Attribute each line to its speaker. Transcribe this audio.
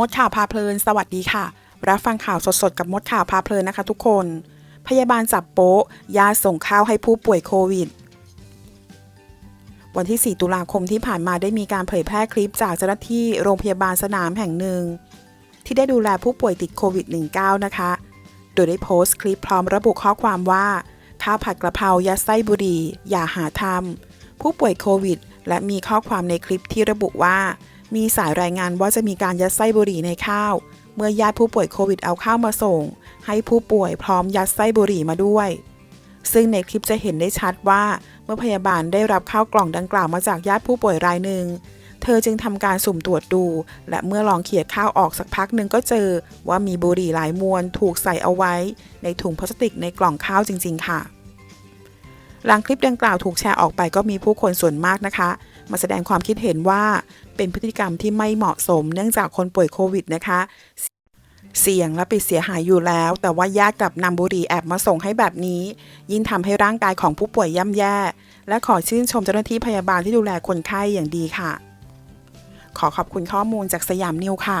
Speaker 1: มดข่าวพาเพลิน สวัสดีค่ะ รับฟังข่าวสดๆ กับมดข่าวพาเพลินนะคะทุกคน พยาบาลจับโป๊ะยาส่งข้าวให้ผู้ป่วยโควิด วันที่ 4 ตุลาคมที่ผ่านมาได้มีการเผยแพร่คลิปจากเจ้าหน้าที่โรงพยาบาลสนามแห่งหนึ่ง ที่ได้ดูแลผู้ป่วยติดโควิด -19 นะคะ โดยได้โพสต์คลิปพร้อมระบุข้อความว่า ข้าวผัดกระเพรายัดไส้บุรีอย่าหาทำผู้ป่วยโควิด และมีข้อความในคลิปที่ระบุว่า มีสายรายงานว่าจะมีการยัดไส้บุหรี่ในข้าว เมื่อญาติผู้ป่วยโควิดเอาข้าวมาส่ง ให้ผู้ป่วยพร้อมยัดไส้บุหรี่มาด้วย ซึ่งในคลิปจะเห็นได้ชัดว่า เมื่อพยาบาลได้รับข้าวกล่องดังกล่าวมาจากญาติผู้ป่วยรายหนึ่ง เธอจึงทำการสุ่มตรวจดู และเมื่อลองเขียดข้าวออกสักพักหนึ่งก็เจอว่ามีบุหรี่หลายมวนถูกใส่เอาไว้ ในถุงพลาสติกในกล่องข้าวจริง ๆ ค่ะ หลังคลิปดังกล่าวถูกแชร์ออกไปก็มีผู้คนส่วนมากนะคะ มาแสดงความคิดเห็นว่าเป็นพฤติกรรมที่ไม่เหมาะสม เนื่องจากคนป่วยโควิดนะคะเสี่ยงและไปเสียหายอยู่แล้ว แต่ว่าญาติกลับนำบุหรี่แอบมาส่งให้แบบนี้ ยิ่งทำให้ร่างกายของผู้ป่วยย่ำแย่ และขอชื่นชมเจ้าหน้าที่พยาบาลที่ดูแลคนไข้อย่างดีค่ะ ขอขอบคุณข้อมูลจากสยามนิวค่ะ